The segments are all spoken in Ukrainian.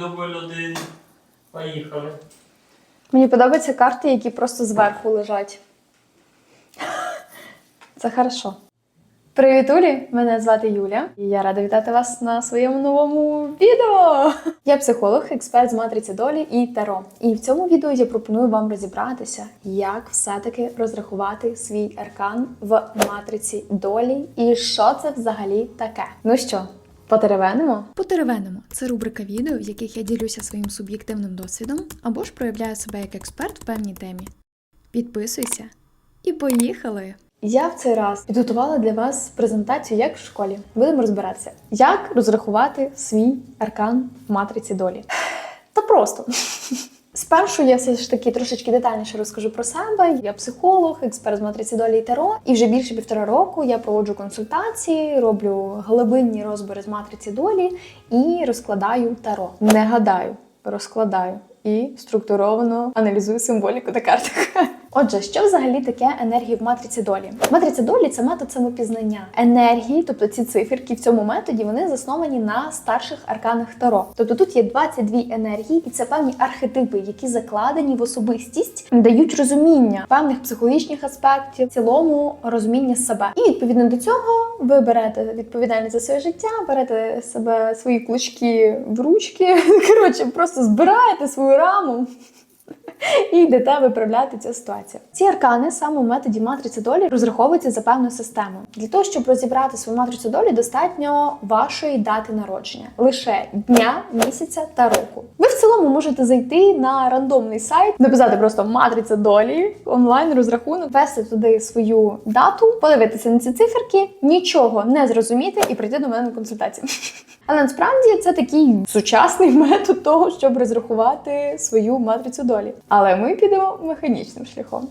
дубль один. Поїхали. Мені подобаються карти, які просто зверху лежать. Це хорошо. Привіт, Улі! Мене звати Юля, і я рада вітати вас на своєму новому відео. Я психолог, експерт з матриці долі і таро. І в цьому відео я пропоную вам розібратися, як все-таки розрахувати свій аркан в матриці долі і що це взагалі таке. Ну що, потеревенимо? Потеревенимо це рубрика відео, в яких я ділюся своїм суб'єктивним досвідом або ж проявляю себе як експерт в певній темі. Підписуйся і поїхали! Я в цей раз підготувала для вас презентацію, як в школі. Будемо розбиратися, як розрахувати свій аркан в матриці долі. Та просто. Спершу я все ж таки трошечки детальніше розкажу про себе. Я психолог, експерт з матриці долі і таро. І вже більше півтора року я проводжу консультації, роблю глибинні розбори з матриці долі і розкладаю таро. Не гадаю, розкладаю і структуровано аналізую символіку на картах. Отже, що взагалі таке енергії в матриці долі? Матриця долі це метод самопізнання. Енергії, тобто ці циферки в цьому методі, вони засновані на старших арканах Таро. Тобто тут є 22 енергії, і це певні архетипи, які закладені в особистість, дають розуміння певних психологічних аспектів, в цілому розуміння себе. І відповідно до цього ви берете відповідальність за своє життя, берете себе свої клучки в ручки. Коротше, просто збираєте свою раму і йдете виправляти цю ситуацію. Ці аркани саме в методі матриці долі розраховуються за певною системою. Для того, щоб розібрати свою матрицю долі, достатньо вашої дати народження лише дня, місяця та року. Ви в цілому можете зайти на рандомний сайт, написати просто матриця долі, онлайн розрахунок, ввести туди свою дату, подивитися на ці циферки, нічого не зрозуміти і прийти до мене на консультацію. Але насправді це такий сучасний метод того, щоб розрахувати свою матрицю долі. Але ми підемо механічним шляхом.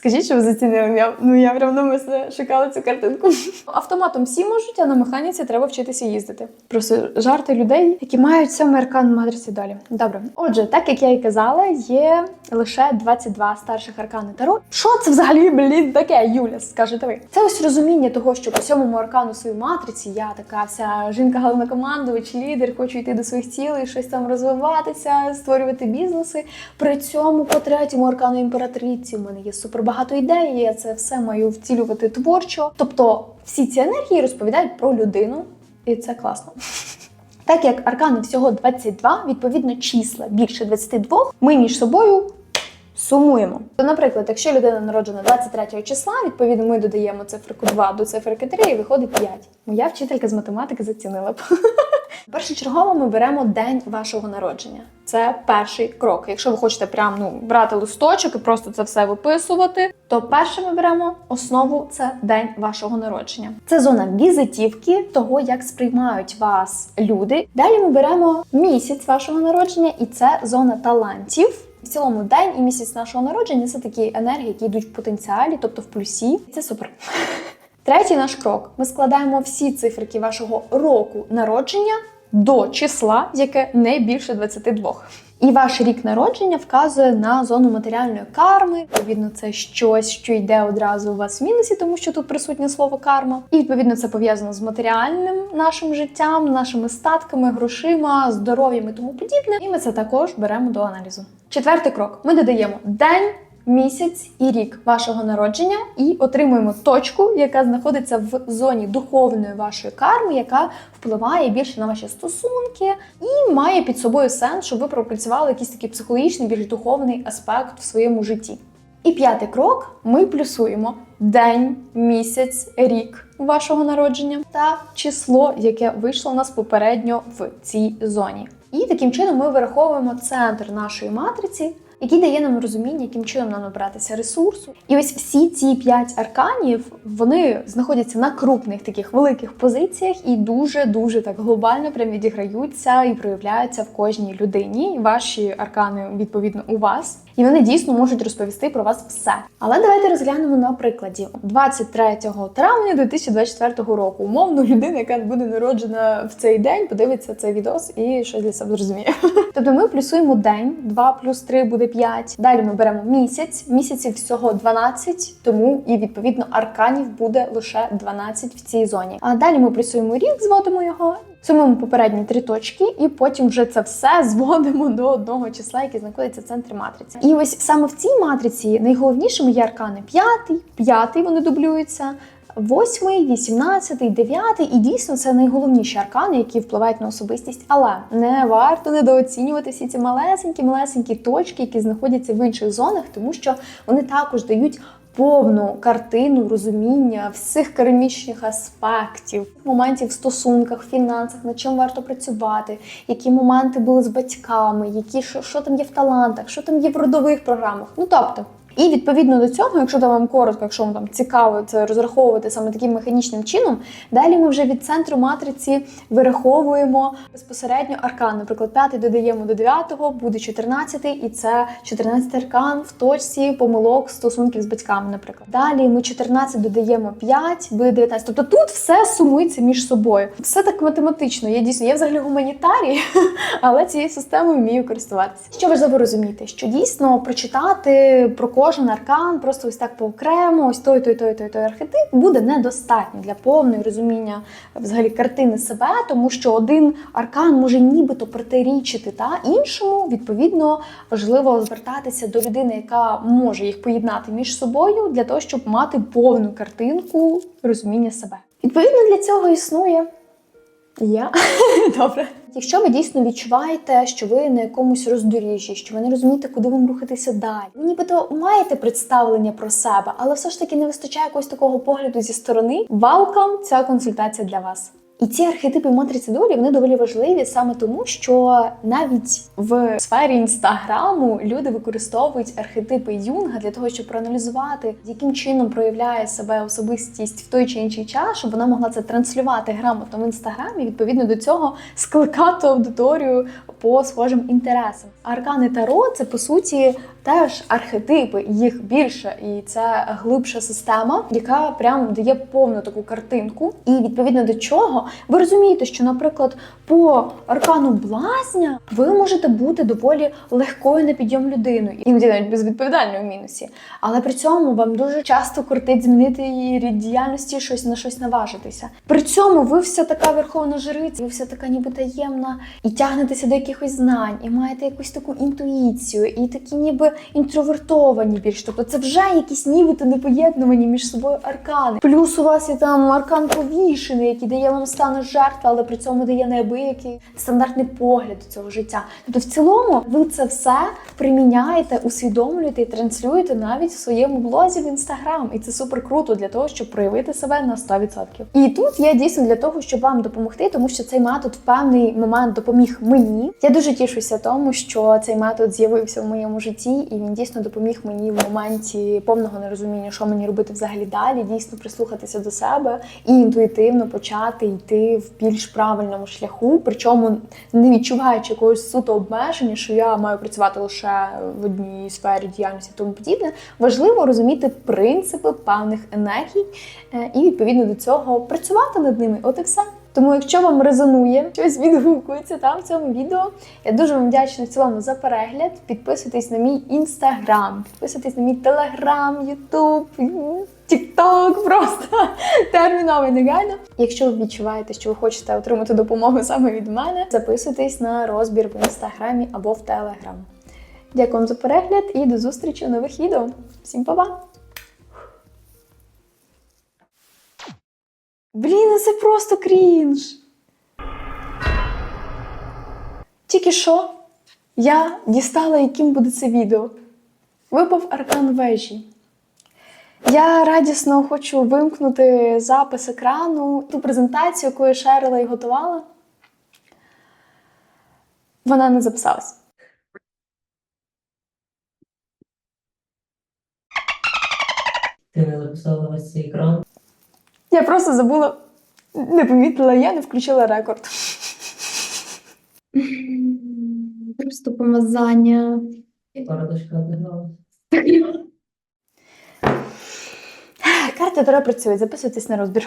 Скажіть, що ви зацінили? Я, ну я прям намисне шукала цю картинку. Автоматом всі можуть, а на механіці треба вчитися їздити. Просто жарти людей, які мають сьомий аркан матриці долі. Добре. Отже, так як я і казала, є лише 22 старших аркани Таро. Що це взагалі, блін, таке, Юля? Скажете ви? Це ось розуміння того, що по сьомому аркану своїй матриці я така вся жінка головнокомандувач, лідер, хочу йти до своїх цілей, щось там розвиватися, створювати бізнеси. При цьому по третьому аркану імператриці в мене є супер багато ідей. Я це все маю втілювати творчо. Тобто всі ці енергії розповідають про людину, і це класно. Так як аркани всього 22, відповідно числа більше 22, ми між собою сумуємо. То, наприклад, якщо людина народжена 23 числа, відповідно ми додаємо циферку 2 до циферки 3 і виходить 5. Моя вчителька з математики зацінила б. Першочергово ми беремо день вашого народження. Це перший крок. Якщо ви хочете прям ну брати листочок і просто це все виписувати, то перше ми беремо основу це день вашого народження. Це зона візитівки того, як сприймають вас люди. Далі ми беремо місяць вашого народження, і це зона талантів. В цілому день і місяць нашого народження це такі енергії, які йдуть в потенціалі, тобто в плюсі. Це супер. Третій наш крок: ми складаємо всі циферки вашого року народження до числа, яке не більше 22. І ваш рік народження вказує на зону матеріальної карми. Відповідно, це щось, що йде одразу у вас в мінусі, тому що тут присутнє слово карма. І відповідно це пов'язано з матеріальним нашим життям, нашими статками, грошима, здоров'ям і тому подібне. І ми це також беремо до аналізу. Четвертий крок: ми додаємо день. Місяць і рік вашого народження і отримуємо точку, яка знаходиться в зоні духовної вашої карми, яка впливає більше на ваші стосунки і має під собою сенс, щоб ви пропрацювали якийсь такий психологічний, більш духовний аспект в своєму житті. І п'ятий крок: ми плюсуємо день, місяць, рік вашого народження та число, яке вийшло у нас попередньо в цій зоні. І таким чином ми вираховуємо центр нашої матриці який дає нам розуміння, яким чином нам набратися ресурсу. І ось всі ці п'ять арканів вони знаходяться на крупних таких великих позиціях і дуже дуже так глобально прям відіграються і проявляються в кожній людині. Ваші аркани відповідно у вас. І вони дійсно можуть розповісти про вас все. Але давайте розглянемо на прикладі 23 травня 2024 року. Умовно, людина, яка буде народжена в цей день, подивиться цей відос і щось для себе зрозуміє. Тобто ми плюсуємо день, 2 плюс 3 буде 5. Далі ми беремо місяць. Місяців всього 12, тому і відповідно арканів буде лише 12 в цій зоні. А далі ми плюсуємо рік, зводимо його. Сумуємо попередні три точки, і потім вже це все зводимо до одного числа, яке знаходиться в центрі матриці. І ось саме в цій матриці найголовнішими є аркани п'ятий, п'ятий вони дублюються. Восьмий, вісімнадцятий, дев'ятий, і дійсно це найголовніші аркани, які впливають на особистість. Але не варто недооцінювати всі ці малесенькі, малесенькі точки, які знаходяться в інших зонах, тому що вони також дають повну картину розуміння всіх керамічних аспектів, моментів в стосунках, фінансах, над чим варто працювати, які моменти були з батьками, які що, що там є в талантах, що там є в родових програмах. Ну тобто. І відповідно до цього, якщо там вам коротко, якщо вам там цікаво це розраховувати саме таким механічним чином, далі ми вже від центру матриці вираховуємо безпосередньо аркан. Наприклад, п'ятий додаємо до дев'ятого, буде 14, і це 14 аркан в точці помилок стосунків з батьками, наприклад. Далі ми 14 додаємо 5, буде 19. Тобто тут все сумується між собою. Все так математично. Я дійсно я взагалі гуманітарій, але цією системою вмію користуватися. Що важливо розуміти, що дійсно прочитати про кожен аркан, просто ось так поокремо, ось той, той, той, той, той архетип буде недостатньо для повного розуміння взагалі картини себе, тому що один аркан може нібито протирічити та іншому. Відповідно, важливо звертатися до людини, яка може їх поєднати між собою, для того, щоб мати повну картинку розуміння себе. Відповідно, для цього існує я добре. Якщо ви дійсно відчуваєте, що ви на якомусь роздоріжжі, що ви не розумієте, куди вам рухатися далі, ви нібито маєте представлення про себе, але все ж таки не вистачає якогось такого погляду зі сторони. Welcome! Ця консультація для вас. І ці архетипи матриці долі вони доволі важливі саме тому, що навіть в сфері інстаграму люди використовують архетипи Юнга для того, щоб проаналізувати, яким чином проявляє себе особистість в той чи інший час, щоб вона могла це транслювати грамотно в інстаграмі. Відповідно до цього скликати аудиторію по схожим інтересам. Аркани Таро це по суті теж архетипи, їх більше, і це глибша система, яка прям дає повну таку картинку. І відповідно до чого ви розумієте, що, наприклад, по аркану блазня ви можете бути доволі легкою на підйом людиною, іноді навіть безвідповідальною в мінусі. Але при цьому вам дуже часто кортить змінити її рід діяльності, щось на щось наважитися. При цьому ви вся така верховна жриця, ви вся така ніби таємна, і тягнетеся до якихось знань, і маєте якусь таку інтуїцію, і такі ніби інтровертовані більш. Тобто це вже якісь нібито непоєднувані між собою аркани. Плюс у вас є там аркан повішений, який дає вам стан жертви, але при цьому дає неабиякий стандартний погляд до цього життя. Тобто, в цілому, ви це все приміняєте, усвідомлюєте і транслюєте навіть в своєму блозі в інстаграм. І це супер круто для того, щоб проявити себе на 100%. І тут я дійсно для того, щоб вам допомогти, тому що цей метод в певний момент допоміг мені. Я дуже тішуся тому, що цей метод з'явився в моєму житті, і він дійсно допоміг мені в моменті повного нерозуміння, що мені робити взагалі далі, дійсно прислухатися до себе і інтуїтивно почати йти в більш правильному шляху, причому не відчуваючи якогось суто обмеження, що я маю працювати лише в одній сфері діяльності, тому подібне. Важливо розуміти принципи певних енергій е, і відповідно до цього працювати над ними. От і все. Тому, якщо вам резонує, щось відгукується там в цьому відео, я дуже вам вдячна в цілому за перегляд. Підписуйтесь на мій інстаграм, підписуйтесь на мій телеграм, ютуб, тікток, просто терміново негайно. Якщо ви відчуваєте, що ви хочете отримати допомогу саме від мене, записуйтесь на розбір в інстаграмі або в телеграм. Дякую вам за перегляд і до зустрічі у нових відео. Всім па-па! Блін, ну це просто крінж. Тільки що я дістала, яким буде це відео. Випав аркан вежі. Я радісно хочу вимкнути запис екрану, ту презентацію, яку я шерила і готувала. Вона не записалась. Ти не записала весь цей екран. Я просто забула, не помітила, я не включила рекорд. Просто помазання. Карта добре працює, Таро записуйтесь на розбір.